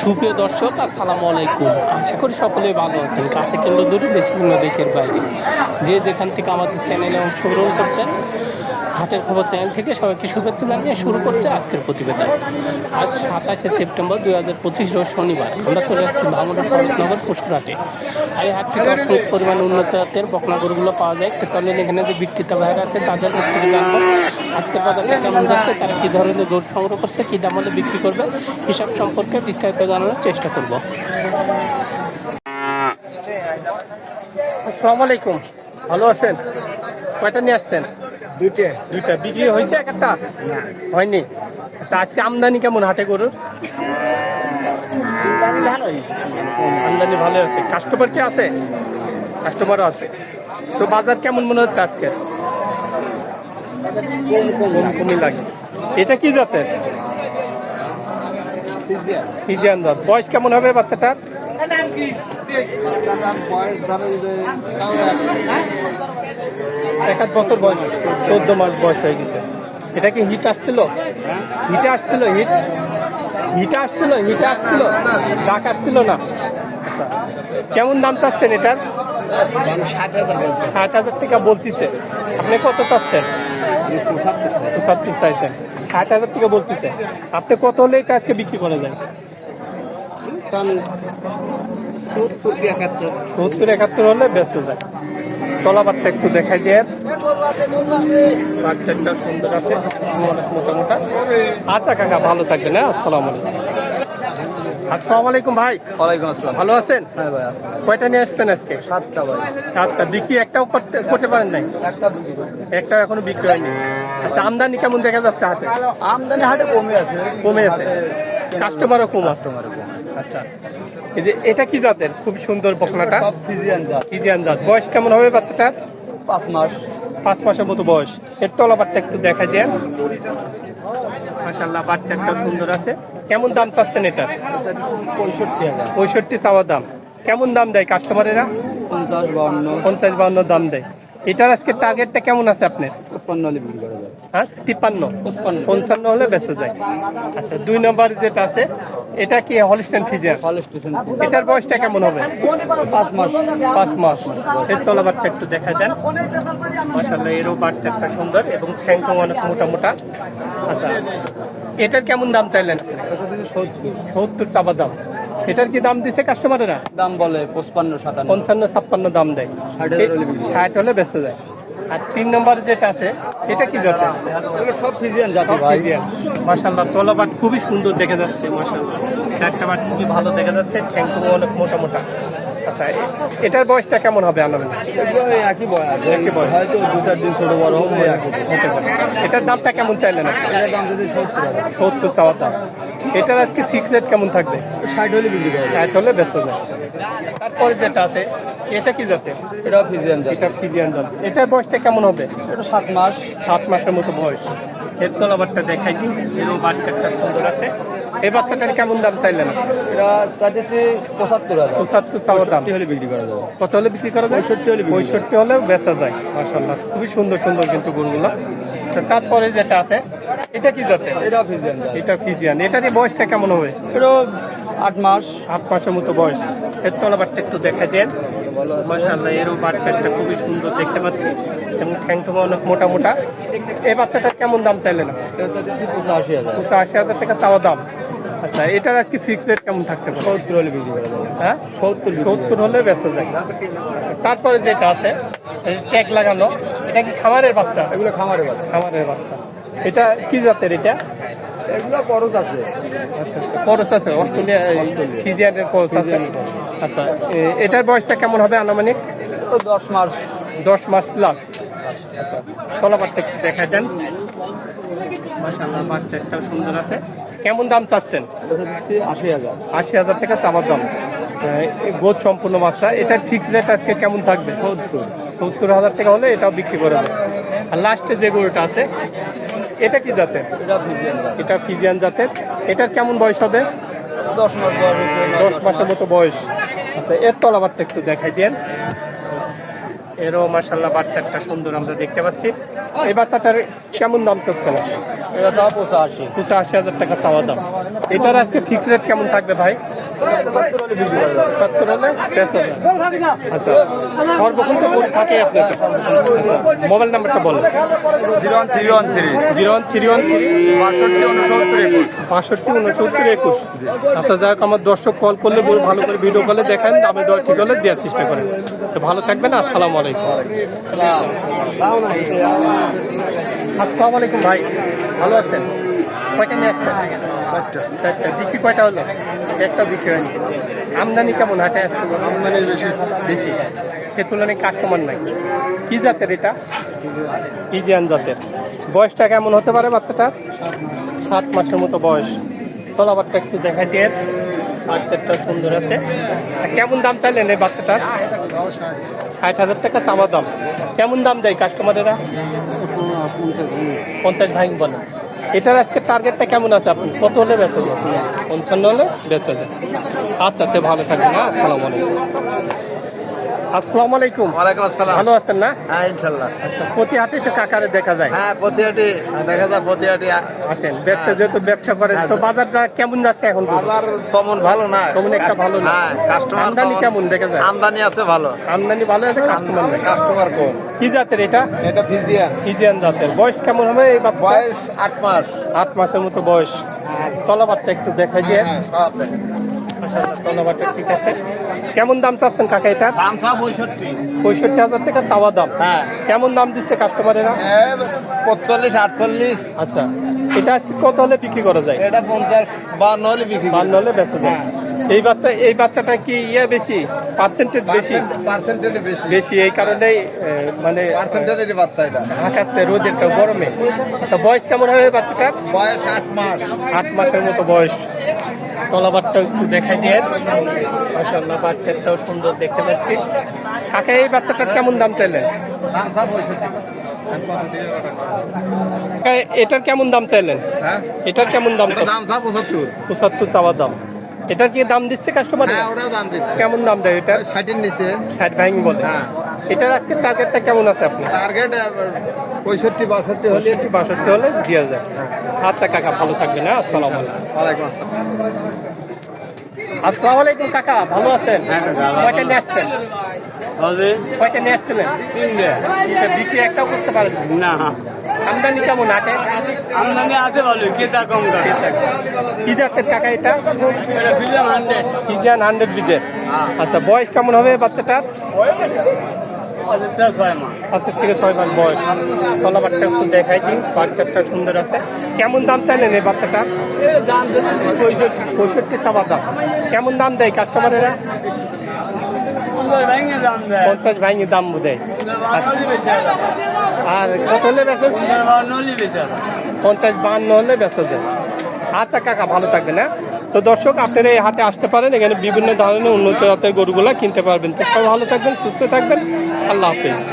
সুপ্রিয় দর্শক, আসসালামু আলাইকুম। আশা করি সকলেই ভালো আছেন। কাছে কেন্দ্র দুটো দেশে বিভিন্ন দেশের বাইরে। যে যেখান থেকে আমাদের চ্যানেলে অংশগ্রহণ করছেন, হাটের খবর চ্যানেল থেকে সবাইকে শুভেচ্ছা জানিয়ে শুরু করছে আজকের প্রতিবেদন। আজ সাতাশে সেপ্টেম্বর দুই হাজার পঁচিশ রোজ শনিবার। আমরা চলে যাচ্ছি ভাঙড়া শরৎনগর পুষ্করাটে আর এই হাটটিতে অসংখ্য পরিমাণ উন্নত জাতের বকনা গরুগুলো পাওয়া যায়। তো চলেন এখানে যে বিক্রেতা ভাইরা আছে। তাদের থেকে জানব আজকের বাজারটা কেমন যাচ্ছে তারা কী ধরনের গরু সংগ্রহ করছে কী দাম হলে বিক্রি করবে হিসাব সম্পর্কে বিস্তারিত জানানোর চেষ্টা করব। আসসালামু আলাইকুম। ভালো আছেন? কয়টা নিয়ে আসছেন? দুইটা। দুইটা। বিক্রি হয়েছে এক একটা? হয়নি। আচ্ছা আজকে আমদানি কেমন হাটে গরুর? আমদানি ভালো আছে। কাস্টমার কি আছে? কাস্টমারও আছে। তো বাজার কেমন মনে হচ্ছে আজকে কম কমই লাগে। এটা কি জাতের? ফিজিয়ান জাত। বয়স কেমন হবে বাচ্চাটার? এক আধ বছর বয়স চোদ্দ মাস বয়স হয়ে গেছে। এটা কি হিট আসছিল? হিটে আসছিল হিট? হিটে আসছিল হিটে আসছিল? ডাক আসছিল না? আচ্ছা কেমন দাম চাচ্ছেন এটার? ষাট হাজার টাকা বলতেছে। আপনি কত চাচ্ছেন? পঁচাত্তর চাইছেন ষাট হাজার টাকা বলতেছে। আপনি কত হলে এটা আজকে বিক্রি করা যায়? সত্তর একাত্তর? হলে ব্যস্ত যায়। তলাবারটা একটু দেখাই দিয়ে বাচ্চাটা সুন্দর আছে। অনেক মোটা মোটা আচ্ছা কাকা ভালো থাকবেন হ্যাঁ? আসসালামু আলাইকুম। আসসালামু আলাইকুম ভাই। ওয়ালাইকুম আসসালাম। ভালো আছেন? হ্যাঁ ভাই কয়টা নিয়ে আসছেন আজকে? সাতটা ভাই। সাতটা। বিক্রি একটাও করতে করতে পারেন নাই? একটা একটাও এখনও বিক্রি হয়নি। আচ্ছা আমদানি কেমন দেখা যাচ্ছে হাতে আমদানি হাটে কমে আছে। কমে আছে। কাস্টমারও কম আছে। আচ্ছা। এই যে এটা কি জাতের? খুব সুন্দর বকনাটা। ফিজিয়ান জাত। ইজিয়ান জাত। বয়স কেমন হবে বাচ্চাটার? পাঁচ মাস। পাঁচ মাসের মতো বয়স। এর তলাবারটা একটু দেখাই দেন। মাসাল্লাহ বাচ্চাটা সুন্দর আছে। কেমন দাম চাচ্ছেন এটা? পঁয়ষট্টি হাজার। পঁয়ষট্টি চাওয়া দাম। কেমন দাম দেয় কাস্টমারেরা পঞ্চাশ বাউন্ন। পঞ্চাশ বাউন্ন দাম দেয়। এটার আজকে টার্গেটটা কেমন আছে আপনার? পঁচপান্ন হলে বিক্রি করা যায়। হ্যাঁ তিপ্পান্ন। পঞ্চান্ন হলে বেঁচে যায়। আচ্ছা দুই নম্বর যেটা আছে এটা কি হলিস্টেন ফিজিয়ার হল স্টেশন এটার বয়সটা কেমন হবে? পাঁচ মাস। পাঁচ মাস। এর তলাবারটা একটু দেখা দেন। মাসাল্লাহ এরও বাচ্চাটা সুন্দর এবং ঠ্যাংটং অনেক মোটা মোটা আচ্ছা এটার কেমন দাম চাইলেন? সত্তর। সত্তর চাপা দাম। এটার কি দাম দিছে কাস্টমারেরা দাম বলে পঁচপান্ন সাতান্ন। পঞ্চান্ন ছাপ্পান্ন দাম দেয়। ষাট হলে বেঁচে যায়। আর তিন নম্বর যেটা আছে এটা কি এগুলো সব ফিজিয়ান জাতি ভাই। মাসাল্লাহ তলাবাট খুবই সুন্দর দেখে যাচ্ছে মাসাল্লাহ চারটা বাট খুবই ভালো দেখা যাচ্ছে ঠ্যাংটং অনেক মোটা মোটা। আচ্ছা এটার বয়সটা কেমন হবে ওই একই বয়স। একই বয়স। হয়তো দু চার দিন ছোট বড় পারে। এটার দামটা কেমন চাইলেন সত্তর চাওয়া দাম। এটার আজকে ফিক্স রেট কেমন থাকবে? ষাট হলে বিক্রি করা ষাট হলে বেঁচে যায়। তারপরে যেটা আছে এটা কি জাতের? এটাও ফিজিয়ান জাতি এটা ফিজিয়ান জাত এটার বয়সটা কেমন হবে? এটা সাত মাস। সাত মাসের মতো বয়স। এর তলাবারটা দেখাই দিই। এরও বাচ্চাটা সুন্দর আছে। এই বাচ্চাটার কেমন দাম চাইলেন? এটা চাইতেছি পঁচাত্তর হাজার। পঁচাত্তর চাওয়া দাম। হলে বিক্রি করা যাবে। কত হলে বিক্রি করা যায়? পঁয়ষট্টি হলে পঁয়ষট্টি হলে বেচা যায় মাসাল্লাহ খুবই সুন্দর সুন্দর কিন্তু গরুগুলো। তো তারপরে যেটা আছে এটা কি জাতের? এটা ফিজিয়ান এটা ফিজিয়ান। এটারই বয়সটা কেমন হবে? এটাও আট মাস। আট মাসের মতো বয়স। এর তলাবারটা একটু দেখা দেন। মাসাল্লাহ এরও বাচ্চাটা খুবই সুন্দর দেখতে পাচ্ছি এবং ঠ্যাংটুমা অনেক মোটা মোটা। এই বাচ্চাটার কেমন দাম চাইলে না এটা পঁচাশি হাজার। পঁচাশি হাজার টাকা চাওয়া দাম। আচ্ছা এটার আজকে ফিক্সড রেট কেমন থাকতে পারে? সত্তর হলে বিক্রি করা যাবে। হ্যাঁ? সত্তর সত্তর হলে বেঁচে যায়। আচ্ছা তারপরে যেটা আছে ট্যাগ লাগানো। এটা কি খামারের বাচ্চা? এগুলো খামারের বাচ্চা। খামারের বাচ্চা। এটা কি জাতের এটা? এগুলো খরচ আছে। আচ্ছা আচ্ছা। করস আছে অস্ট্রেলিয়া ফিজিয়ানের করস আছে। আচ্ছা এটার বয়সটা কেমন হবে আনুমানিক? দশ মাস। দশ মাস প্লাস আচ্ছা তলাবারটা একটু দেখা দেন। মাসাল্লাহ বাচ্চা সুন্দর আছে। কেমন দাম চাচ্ছেন? আশি হাজার। আশি হাজার টাকা চাবার দাম। গোদ সম্পূর্ণ বাচ্চা। এটার ফিক্স রেট আজকে কেমন থাকবে? সত্তর। সত্তর হাজার টাকা হলে এটাও বিক্রি করে দেবে। আর লাস্টে যে গরুটা আছে এটা কি জাতের? এটা ফিজিয়ান জাতের। এটার কেমন বয়স হবে? দশ মাস দশ মাসের মতো বয়স। আচ্ছা এর তলাবারটা একটু দেখাই দেন। এরও মাসাল্লাহ বাচ্চাটা সুন্দর আমরা দেখতে পাচ্ছি। এই বাচ্চাটার কেমন দাম চাচ্ছে না? পঁচাশি। পঁচাশি হাজার টাকা চাওয়া দাম। এটার আজকে ফিক্স রেট কেমন থাকবে ভাই? আচ্ছা সর্বক্ষণ থাকে mobile zero one three one three zero three one three বাষট্টি বাষট্টি একুশ আমার দর্শক কল করলে ভালো করে ভিডিও কলে দেখেন আমি ঠিক হলে দেওয়ার চেষ্টা করেন তো ভালো থাকবেন আসসালামু আলাইকুম আসসালামু আলাইকুম। ভাই, ভালো আছেন? কয়টা নিয়ে আসছেন? চারটা। চারটা। বিক্রি কয়টা হলো? একটা বিক্রি হয়নি। আমদানি কেমন? হাটে আসছে আমদানি বেশি। বেশি। সে তুলনায় কাস্টমার নাই। কি জাতের এটা? ইজিয়ান জাতের। বয়সটা কেমন হতে পারে বাচ্চাটার? সাত মাসের মতো বয়স। তলাবারটা একটু দেখা দিয়ে। বাচ্চাটা সুন্দর আছে। আচ্ছা, কেমন দাম চাইলেন এই বাচ্চাটার? ষাট হাজার টাকা চাওয়া দাম। কেমন দাম দেয় কাস্টমারেরা পঞ্চাশ ভাই বলে। এটার আজকে টার্গেটটা কেমন আছে আপনি? কত হলে বেঁচে যাবেন পঞ্চান্ন হলে বেচা যাবে আচ্ছা তে ভালো থাকবেন হ্যাঁ? আসসালামু আলাইকুম। আসসালামু আলাইকুম। ওয়ালাইকুম আসসালাম। ভালো আছেন না? হ্যাঁ ইনশাল্লাহ। আচ্ছা প্রতি হাটে তো কাকারে দেখা যায়। হ্যাঁ প্রতিহাটি দেখা যায় প্রতিহাটি। আসেন ব্যবসা যেহেতু ব্যবসা করেন তো বাজারটা কেমন যাচ্ছে এখন বাজার তেমন ভালো না। তেমন একটা ভালো না। হ্যাঁ কাস্টমার আমদানি কেমন দেখা যায়? আমদানি আছে ভালো। আমদানি ভালো আছে কাস্টমার কাস্টমার কম। কি জাতের এটা? এটা ফিজিয়ান। ইজিয়ান জাতের। বয়স কেমন হবে এই বাচ্চা বয়স আট মাস। আট মাসের মতো বয়স। তলাবারটা একটু দেখাই দিয়ে। হ্যাঁ, সব ঠিক আছে। কেমন দাম চাচ্ছেন কাকা এটা? দাম পঁয়ষট্টি। পঁয়ষট্টি হাজার টাকা চাওয়া দাম। হ্যাঁ। কেমন দাম দিচ্ছে কাস্টমারেরা পঁচল্লিশ আটচল্লিশ। আচ্ছা এটা আজকে কত হলে বিক্রি করা যায়? এটা পঞ্চাশ বান্ন হলে বিক্রি করি। বান্ন হলে বেঁচে যায়। এই বাচ্চা এই বাচ্চাটা কি ইয়ে বেশি? পার্সেন্টেজ বেশি? পার্সেন্ট- পার্সেন্টেজে বেশি। বেশি এই কারণেই মানে পার্সেন্টেজের বাচ্চা এটা। হাঁকাচ্ছে রোদের গরমে। আচ্ছা বয়স কেমন হবে বাচ্চাটার? বয়স আট মাস। আট মাসের মতো বয়স। তলাবারটা একটু দেখা দিয়ে। মাসাল্লাহ বাচ্চাটাও সুন্দর দেখতে পাচ্ছি। কাকা এই বাচ্চাটার কেমন দাম চাইলেন এটার কেমন দাম চাইলেন? হ্যাঁ? এটার কেমন দাম পঁচাত্তর। পঁচাত্তর চাওয়ার দাম। এটার কি দাম দিচ্ছে কাস্টমার হ্যাঁ দাম দিচ্ছে। কেমন দাম দেয় এটা? ষাটের নিচে। ষাট ভাঙি বলে। হ্যাঁ। এটার আজকে টার্গেটটা কেমন আছে আপনার? টার্গেট পঁয়ষট্টি বাষট্টি হলে বাষট্টি হলে দিয়ে যায় আচ্ছা কাকা ভালো থাকবেন হ্যাঁ? আসসালামু আলাইকুম। আসসালাম। আলাইকুম কাকা ভালো আছেন? কয়টা নিয়ে আসছেন? কয়টা নিয়ে আসছিলেন? বিক্রি একটাও করতে পারেন না। আমদানি কেমন আটে? আমদানি আছে ভালো কেতা কম কি জাতের কাকা এটা? হান্ড্রেড বিজের। আচ্ছা বয়স কেমন হবে বাচ্চাটার? ছয় মাস। পাঁচের থেকে ছয় মাস বয়স। তলা বাচ্চা একটু দেখাই দিন বাচ্চাটা সুন্দর আছে। কেমন দাম চাইলেন এই বাচ্চাটা পঁয়ষট্টি পঁয়ষট্টি চাপা দাম। কেমন দাম দেয় কাস্টমারেরা পঞ্চাশ ভেঙে দাম দেয়। আর কত হলে পঞ্চাশ বান্ন হলে বেচা দেয়। আচ্ছা কাকা, ভালো থাকবেন হ্যাঁ? তো দর্শক, আপনারা এই হাটে আসতে পারেন। এখানে বিভিন্ন ধরনের উন্নত জাতের গরুগুলা কিনতে পারবেন। তো ভালো থাকবেন, সুস্থ থাকবেন। আল্লাহ হাফিজ।